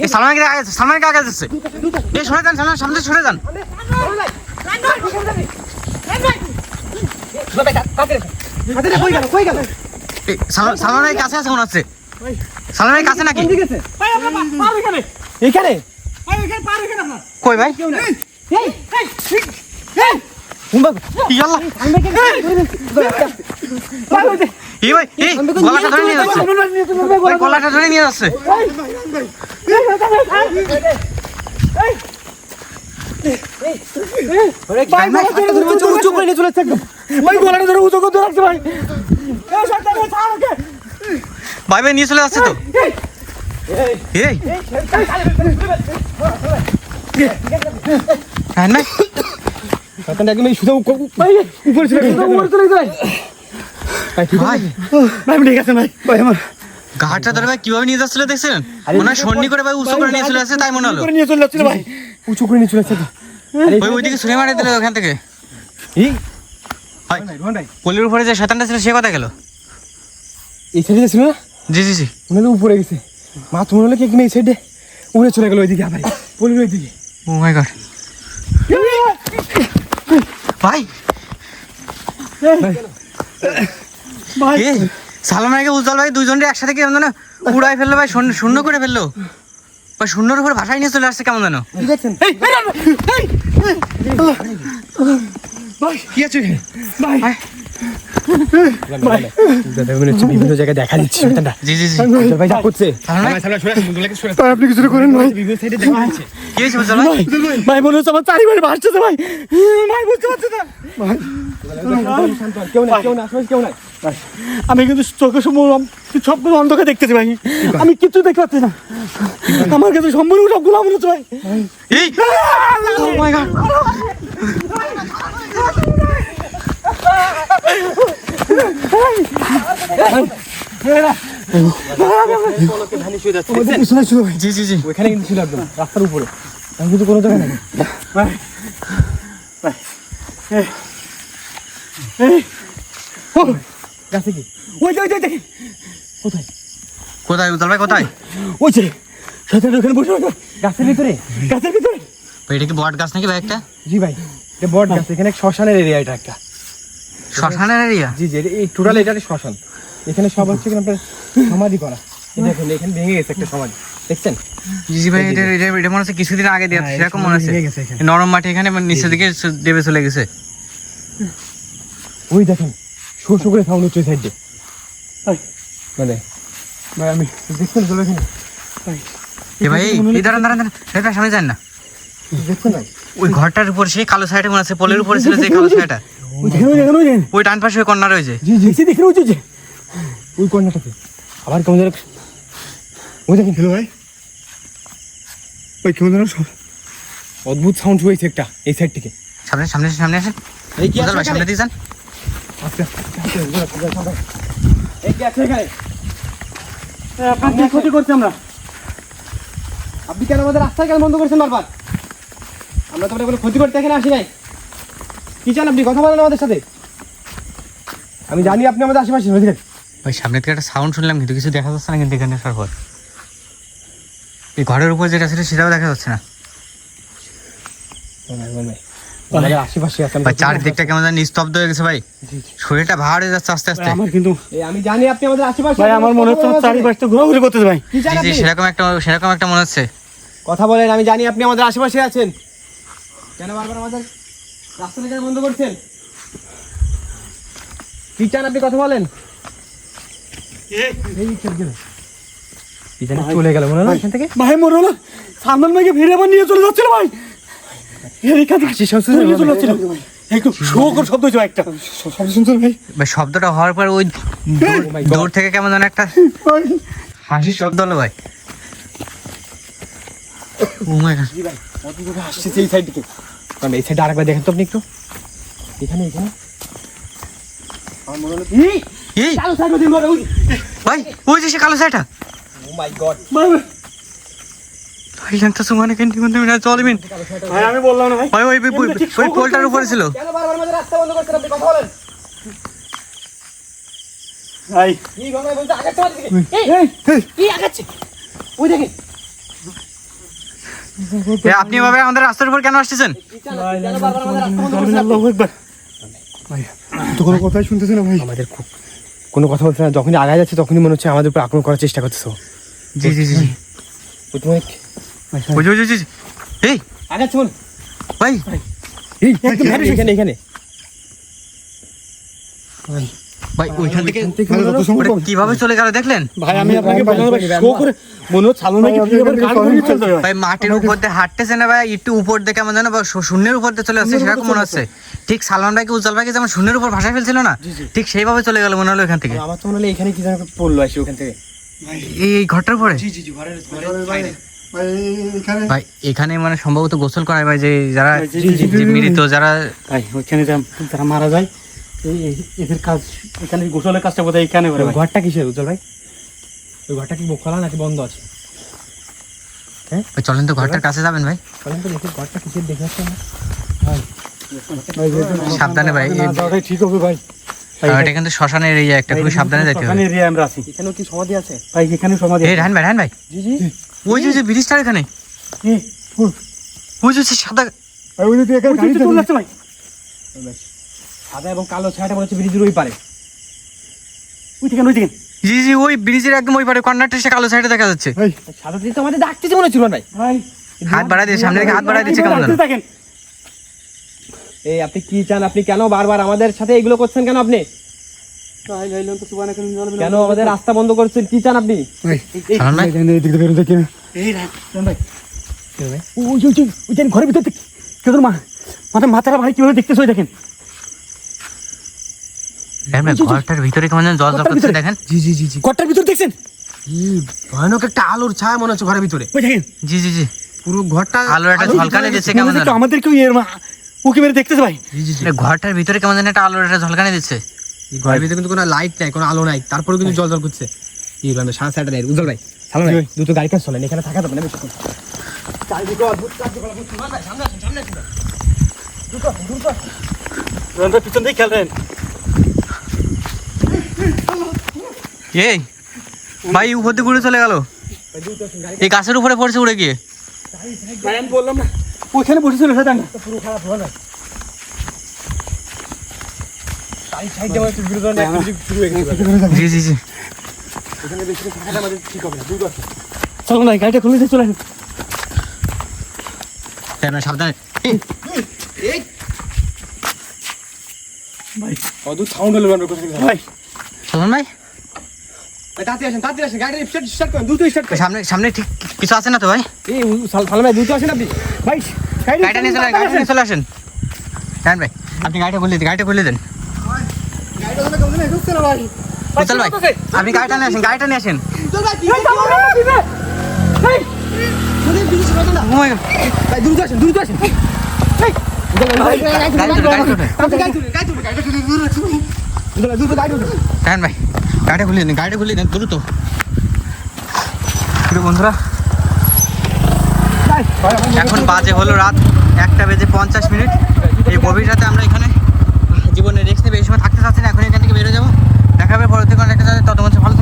আগে সালমানকে আগে যাচ্ছে এই সরে যান সালমান সামনে সরে যান সালমানের কাছে আছে মনে হচ্ছে সালমানের কাছে নাকি এখানে কই ভাই ইয়াল্লা এই ভাই এই গলাটা ধরে নিয়ে যাচ্ছে ভাই গলাটা ধরে নিয়ে যাচ্ছে ভাই, ভাই, উঁচু করে নিয়ে চলে যাচ্ছে একদম ভাই গলাটা ধরে উঁচু করতে রাখছে ভাই ভাই ভাই নিয়ে চলে যাচ্ছে তো এই হ্যাঁ ভাই একদম এই সুযোগ উপরে চলে গেছে উপরে চলে গেছে ভাই ভাই। ঠিক ভাই ভাই ঠিক আছে ভাই। ভাই আমার ঘাটটা ধরে ভাই কীভাবে নিয়ে যাচ্ছিল দেখছেন? মনে হয় সন্নি করে ভাই উঁচু করে নিয়ে চলে আসছে তাই মনে হলো। নিয়ে চলে যাচ্ছিল ভাই। উঁচু করে নিয়ে চলে যাচ্ছে ওই ওইদিকে ছুঁড়ে মারে দিল ওখান থেকে। এই ভাই রোহন ভাই পলির উপরে যে শতানটা ছিল সে কথা গেল? এই সাইডে ছিল না জি জি জি। মনে হলো উপরে গেছে। মা তোমার হলো কি এই সাইডে? উড়ে চলে গেল ওইদিকে আবার পলির ওইদিকে। ও মাই গড ভাই। ভাই উজ্জ্বল ভাই দুইজনকে একসাথে কেমন যেন উড়াই ফেলল ভাই শূন্য- শূন্য করে ফেলল। ভাই শূন্যর উপর ভাষায় নিয়ে চলে আসছে কেমন যেন। কি ভাই কি আছে ভাই। ভাই। ভাই। দাদা হচ্ছে বিভিন্ন জায়গায় দেখা দিচ্ছে জি জি জি। ভাই যা করছে। ভাই। আপনি কিছু করেন ভাই কি হয়েছে ভাই? ভাই মনে হচ্ছে আমার চারিবারে ভাসতেছে ভাই। ভাই বুঝতে পারছি না। ভাই। কেউ কেউ না কেউ নাই। আমি কিন্তু চোখে সম্পূর্ণ সবগুলো অন্ধকার দেখতেছি ভাই। আমি কিছু দেখতে পাচ্ছি না। আমার কাছে সম্পূর্ণ সবগুলো মনে হচ্ছে ভাই। জি জি জি। ওইখানে কিন্তু ছিল একদম রাস্তার উপরে। আমি কিন্তু কোনো জায়গায় নাই। ভাই। ভাই। এই। এই। ও গাছে কি ওই ওই কোথায়? কোথায় উজ্জ্বল ভাই কোথায়? ওই যে শয়তান ওখানে বসে আছে গাছের ভিতরে গাছের ভিতরে। ভাই এটা কি বট গাছ নাকি ভাই একটা? জি ভাই এটা বট গাছ এখানে শ্মশানের এরিয়া এটা একটা। শ্মশানের এরিয়া জি জি এই টোটাল এটা শ্মশান। এখানে সব হচ্ছে কিনা আপনার সমাধি করা। দেখুন এখানে ভেঙে গেছে একটা সমাধি। দেখছেন? জি ভাই এটা এটা এটা মনে হচ্ছে কিছুদিন আগে দিয়ে হ্যাঁ, সেরকম মনে হচ্ছে। নরম মাটি এখানে নিচের দিকে দেবে চলে গেছে। ওই দেখেন শো শো করে সাউন্ড হচ্ছে সাইডে মানে ভাই আমি দেখছেন চলে এখানে এ ভাই এই দাঁড়ান দাঁড়ান দাঁড়ান। সামনে যান না। ওই ঘরটার উপর সেই কালো ছায়াটা মনে আছে পোলের উপরে ছিল যে কালো ছায়াটা ওই ডান পাশে ওই কন্যা রয়েছে জি জি দেখছি দেখেন ওই যে। ওই কর্নাটাতে আবার কেমন যেন ওই দেখেন। ছিল ভাই। ওই কেমন যেন অদ্ভুত সাউন্ড হয়েছে একটা এই সাইড থেকে। সামনে সামনে সামনে আসেন। এই কি সামনে দিয়ে যান। আপনার কি ক্ষতি করছি আমরা? আপনি কেন আমাদের রাস্তা কেন বন্ধ করছেন বারবার? আমরা তো কোনো ক্ষতি করতে এখানে আসি নাই। কি চান আপনি? কথা বলেন আমাদের সাথে। আমি জানি আপনি আমাদের আশেপাশে বুঝলেন ভাই সামনে থেকে একটা সাউন্ড শুনলাম কিন্তু কিছু দেখা যাচ্ছে না কিন্তু এখানে আসার পর। এই ঘরের উপর যেটা ছিল সেটাও দেখা যাচ্ছে না। ভাই চারদিকটা কেমন জানি স্তব্ধ হয়ে গেছে ভাই। শরীরটা ভার হয়ে যাচ্ছে আস্তে আস্তে। আমার কিন্তু আমি জানি আপনি আমাদের আশেপাশে ভাই আমার মনে হচ্ছে আমার চারিপাশটা ঘোরাঘুরি করতেছে ভাই। জি জি সেরকম একটা সেরকম একটা মনে হচ্ছে। কথা বলেন আমি জানি আপনি আমাদের আশেপাশে আছেন। কেন বারবার আমাদের রাস্তা থেকে বন্ধ করছেন? কি চান আপনি কথা বলেন? চলে গেল। মনে হয় এখান থেকে? ভাই মনে হলো সালমান ভাইকে ফিরে আবার নিয়ে চলে যাচ্ছিল ভাই। শব্দটা হওয়ার পর ওই দূর- দূর থেকে কেমন যেন একটা হাসির শব্দ হলো ভাই। ও মাই গড জি ভাই কতদূর এই সাইড থেকে কারণ এই সাইডে আরেকবার দেখেন তো আপনি একটু। এখানে এখানে। মনে ভাই ওই যে সে কালো ছায়াটা ও মাই গড সুমানে কেন তুমি না চলবেন ভাই আমি বললাম না ভাই। ভাই ওই ওই- ওই- ওই পোলটার উপরে ছিল। কেন বারবার আমাদের রাস্তা বন্ধ করছেন? আপনি কথা বলেন। ভাই। কি গঙ্গায় বলতে আগাচ্ছে আমাদের এই, এই এই কি আগাচ্ছে। ওই দেখে। আপনি এভাবে আমাদের রাস্তার উপর কেন আসতেছেন? তো কোনো কথাই শুনতেছি না ভাই। আমাদের খুব কোনো কথা বলছে না। যখনই আগায় যাচ্ছে তখনই মনে হচ্ছে আমাদের উপর আক্রমণ করার চেষ্টা করতেছো জি জি জি ওই ওই ওই এই। মনে ভাই। এই একদম এখানে এখানে। ভাই। ওইখান থেকে কীভাবে চলে গেল দেখলেন? আমি আপনাকে করে মনে হচ্ছে মাটির উপর দিয়ে হাঁটতেছে না একটু উপর দিয়ে কেমন যেন শূন্যের উপর দিয়ে চলে আসছে সেরকম মনে হচ্ছে। ঠিক সালমান ভাইকে উজ্জ্বল ভাইকে যেমন শূন্যের উপর ভাষায় ফেলছিল না ঠিক সেইভাবে চলে গেল মনে হলো এখান থেকে। আমার তো মনে হলো এখানে কি যেন পড়ল আসি ওখান থেকে। এই এই ঘরটার পরে ভাই এখানে? মানে সম্ভবত গোসল করায় ভাই যে যারা মৃত যারা ভাই ওইখানে যারা মারা যায় এদের কাজ এখানে গোসলের কাজটা বোধহয় এখানে করে ঘরটা কিসের উজ্জ্বল ভাই? ওই ঘরটা কি খোলা নাকি বন্ধ আছে? ভাই চলেন তো ঘরটার কাছে যাবেন ভাই। বলেন তো দেখি ঘরটা কিসের দেখে ভাই, সাবধানে ভাই, ঠিক হবে ভাই। এটা কিন্তু শ্মশানের এরিয়া একটা খুবই সাবধানে যেতে হবে। ওখানে এরিয়া আমরা আছি। এখানেও কি সমাধি আছে? ভাই এখানে সমাধি এই রাহান ভাই রাহান ভাই। জি জি। ওই যে যে ব্রিজটার এখানে। ওই যে সাদা ওই যে এখানে ওই চলে চলে যাচ্ছে ভাই। সাদা এবং কালো ছায়াটা মনে হচ্ছে ব্রিজের ওই পারে। ওই ওই জি জি ওই ব্রিজের একদম ওই পারে কর্নারটা সে কালো সাইডে দেখা যাচ্ছে। সাদা দিন তো আমাদের ডাকতেছে মনে হচ্ছিল ভাই। ভাই হাত বাড়ায় দিয়ে সামনে দিকে হাত বাড়ায় দিচ্ছে কেমন এই আপনি কি চান? আপনি কেন বারবার আমাদের সাথে এগুলো করছেন কেন আপনি? কেন আমাদের রাস্তা বন্ধ করছেন কি চান আপনি ঘরের ভিতর মা মাথাটা ভাই কীভাবে দেখতেছ দেখেন ঘরটার ভিতরে কেমন জল জল করছে দেখেন জি জি জি জি ঘরটার ভিতর দেখছেন ভয়ানক একটা আলোর ছায়া মনে হচ্ছে ঘরের ভিতরে ওই দেখেন জি জি জি পুরো ঘরটা আলোর একটা ঝলকানি দিচ্ছে কেমন এর মা ওকে মেরে দেখতেছে ভাই জি জি ঘরটার ভিতরে কেমন যেন একটা আলোর একটা ঝলকানি দিচ্ছে ঘরের ভিতরে কিন্তু কোনো লাইট নাই কোনো আলো নাই। তারপরেও কিন্তু জল জল করছে। এই সাড়ে উজ্জ্বল ভাই ভাই। গাড়ি কাজ চলেন এখানে থাকা যাবে না বেশিক্ষণ রনটা পিছন দিয়ে খেলবেন। এই ভাই উপর দিয়ে ঘুরে চলে গেল। এই গাছের উপরে পড়ছে উড়ে গিয়ে। আমি বললাম না ওইখানে বসেছিল সেটা পুরো খারাপ হলো না সাইড সাইড দিয়ে আমাদের বিরোধী activity শুরু হয়ে গেছে জি জি জি এখানে বেশি থাকাটা আমাদের ঠিক হবে না দ্রুত চলো না গাড়িটা খুলে চলে আসুন। সাবধানে। ভাই। সাউন্ড হলো সামনে সামনে ঠিক কিছু আছে না তো ভাই? গাড়িটা নিয়ে চলে আসেন ভাই আপনি গাড়িটা খুলে দিন গাড়িটা খুলে দেন। ভাই। আপনি গাড়িটা নিয়ে আসেন গাড়িটা নিয়ে আসেন। দ্রুত আসেন দ্রুত আসেন। ভাই। গাড়িটা খুলে গাড়িটা খুলে দ্রুত। বন্ধুরা এখন বাজে হলো রাত একটা বেজে পঞ্চাশ মিনিট। এই গভীর রাতে আমরা এখানে জীবনে রেক্স নেবে, এই সময় থাকতে চাচ্ছি না, এখন এখান থেকে বেরো যাব। দেখাবে পরে থেকে অনেকটা তত মানুষ ভালো